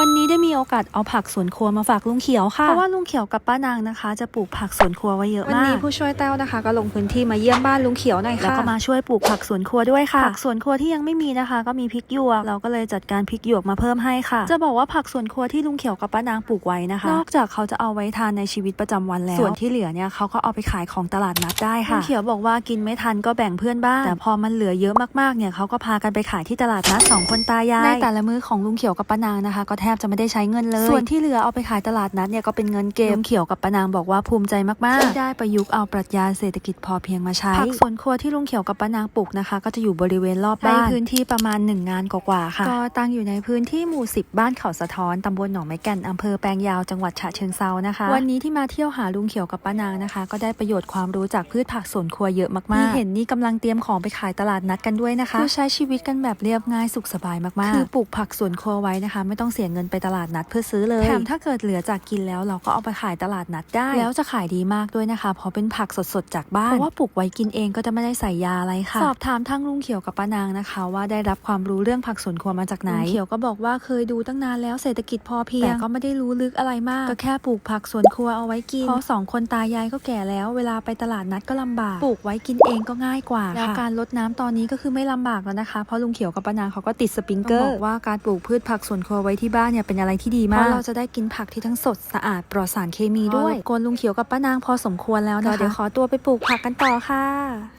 วันนี้ได้มีโอกาสเอาผักสวนครัวมาฝากลุงเขียวค่ะ เพราะว่าลุงเขียวกับป้านางนะคะ จะปลูกผักสวนครัวไว้เยอะมาก วันนี้ผู้ช่วยแต้วนะคะ ก็ลงพื้นที่มาเยี่ยมบ้านลุงเขียวหน่อยค่ะ แล้วก็มาช่วยปลูกผักสวนครัวด้วยค่ะ ผักสวนครัวที่ยังไม่มีนะคะ ก็มีพริกหยวก เราก็เลยจัดการพริกหยวกมาเพิ่มให้ค่ะ จะบอกว่าผักสวนครัวที่ลุงเขียวกับป้านางปลูกไว้นะคะ นอกจากเขาจะเอาไว้ทานในชีวิตประจำวันแล้ว ส่วนที่เหลือเนี่ยเขาก็เอาไปขายของตลาดนัดได้ค่ะลุงเขียวบอกว่ากินไม่ทันก็แบ่งเพื่อนบ้าง แต่พอมันเหลือเยอะมากๆเนี่ยเขาก็พากันไปขายที่ตลาดนัดสองคนตายายในแต่ละมื้อของลุงเขียวกับป้านางนะคะก็แทบจะไม่ได้ใช้เงินเลย ส่วนที่เหลือเอาไปขายตลาดนัดเนี่ยก็เป็นเงินเก็บลุงเขียวกับป้านางบอกว่าภูมิใจมากๆที่ได้ประยุกต์เอาปรัชญาเศรษฐกิจพอเพียงมาใช้ผักสวนครัวที่ลุงเขียวกับป้านางปลูกนะคะ ก็จะอยู่บริเวณรอบบ้านพื้นที่ประมาณ 1 งานกว่าๆค่ะ ก็ตั้งอยู่ในพื้นที่หมู่ 10 บ้านเขาสะท้อนตำบลหนองไม้แก่นอำเภอแปลงยาวจังหวัดฉะเชิงเซานะคะ วันนี้ที่มาเที่ยวหาลุงเขียวกับป้านางนะคะ ก็ได้ประโยชน์ความรู้จากพืชผักสวนครัวเยอะมากๆที่เห็นนี่กำลังเตรียมของไปขายตลาดนัดกันด้วยนะคะคือใช้ชีวิตกันแบบเรียบง่ายสุขสบายมากๆ คือปลูกผักสวนครัวไว้นะคะ ไม่ต้องเสียเงินไปตลาดนัดเพื่อซื้อเลยแถมถ้าเกิดเหลือจากกินแล้วเราก็เอาไปขายตลาดนัดได้ แล้วจะขายดีมากด้วยนะคะ เพราะเป็นผักสดๆจากบ้านเพราะว่าปลูกไว้กินเองก็จะไม่ได้ใส่ยาอะไรค่ะ สอบถามทั้งลุงเขียวกับป้านางนะคะ ว่าได้รับความรู้เรื่องผักสวนครัวมาจากไหนลุงเขียวก็บอกว่าเคยดูตั้งนานแล้วเศรษฐกิจพอเพียงแต่ก็ไม่ได้รู้ลึกอะไรมาก ก็แค่ปลูกผักสวนครัวเอาไว้กินเพราะสองคนตายายก็แก่แล้ว เวลาไปตลาดนัดก็ลำบากปลูกไว้กินเองก็ง่ายกว่าแล้วการลดน้ำตอนนี้ก็คือไม่ลำบากแล้วนะคะเพราะลุงเขียวกับป้านางเขาก็ติดสปริงเกอร์บอกว่าการปลูกพืชผักสวนครัวไว้ที่บ้านเนี่ยเป็นอะไรที่ดีมากเพราะเราจะได้กินผักที่ทั้งสดสะอาดปลอดสารเคมีด้วยกวนลุงเขียวกับป้านางพอสมควรแล้วนะคะเดี๋ยวขอตัวไปปลูกผักกันต่อค่ะ